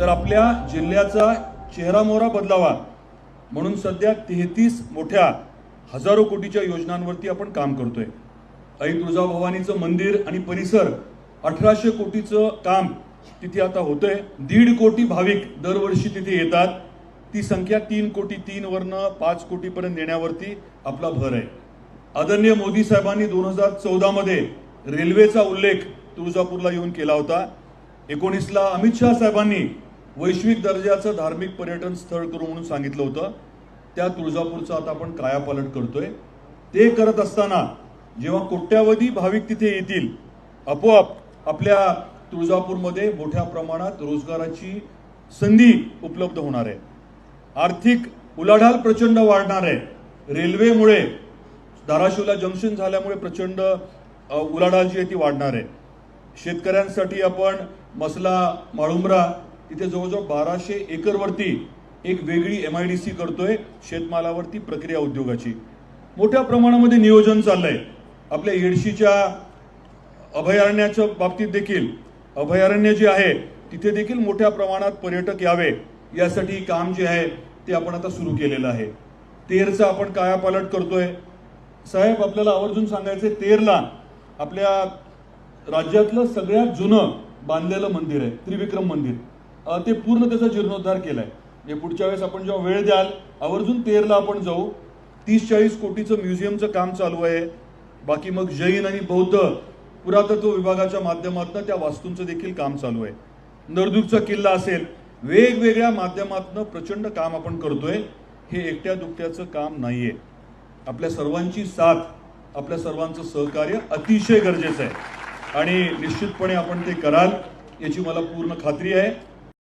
तर आपल्या जिल्ह्याचा चेहरामोहरा बदलावा. म्हणून सध्या तेहतीस मोठ्या हजारो कोटीच्या योजनांवरती आपण काम करतोय. आई तुळजाभवानीचं मंदिर आणि परिसर अठराशे कोटीचं काम तिथे आता होतंय. दीड कोटी भाविक दरवर्षी तिथे येतात. ती संख्या तीन कोटी तीन वरनं पाच कोटीपर्यंत नेण्यावरती आपला भर आहे. आदरणीय मोदी साहेबांनी दोन हजार चौदामध्ये रेल्वेचा उल्लेख तुळजापूरला येऊन केला होता. एकोणीसला अमित शहा साहेबांनी वैश्विक दर्जाचं धार्मिक पर्यटन स्थळ करू म्हणून सांगितलं होतं. त्या तुळजापूरचं आता आपण कायापालट करतोय. ते करत असताना जेव्हा कोट्यावधी भाविक तिथे येतील आपोआप आपल्या तुळजापूरमध्ये मोठ्या प्रमाणात रोजगाराची संधी उपलब्ध होणार आहे. आर्थिक उलाढाल प्रचंड वाढणार आहे. रेल्वेमुळे धाराशिवला जंक्शन झाल्यामुळे प्रचंड उलाढाल जी आहे ती वाढणार आहे. शेतकऱ्यांसाठी आपण मसला माळुंबरा तिथे जवळजवळ बाराशे एकरवरती एक वेगळी एम आय डी सी करतोय शेतमालावरती प्रक्रिया उद्योगाची. मोठ्या प्रमाणामध्ये नियोजन चाललंय. आपल्या येडशीच्या अभयारण्याच्या बाबतीत देखील अभयारण्य जे आहे तिथे देखील मोठ्या प्रमाणात पर्यटक यावे. यासाठी काम जे आहे ते आपण आता सुरू केलेलं आहे. तेरचा आपण कायापालट करतोय. साहेब आपल्याला आवर्जून सांगायचं तेरला आपल्या राज्यातलं सगळ्यात जुनं बांधलेलं मंदिर आहे त्रिविक्रम मंदिर. ते पूर्ण त्याचा जीर्णोद्धार केलाय. म्हणजे पुढच्या वेळेस आपण जेव्हा वेळ द्याल आवर्जून तेरला आपण जाऊ. तीस चाळीस कोटीचं म्युझियमचं काम चालू आहे. बाकी मग जैन आणि बौद्ध पुरातत्व विभागाच्या माध्यमातून त्या वास्तूंचं देखील काम चालू आहे. नरदुर्गचा किल्ला असेल वेगवेगळ्या माध्यमातून प्रचंड काम आपण करतोय. हे एकट्या दुकट्याचं काम नाहीये. आपल्या सर्वांची साथ आपल्या सर्वांचं सहकार्य अतिशय गरजेचं आहे. आणि निश्चितपणे आपण ते कराल याची मला पूर्ण खात्री आहे.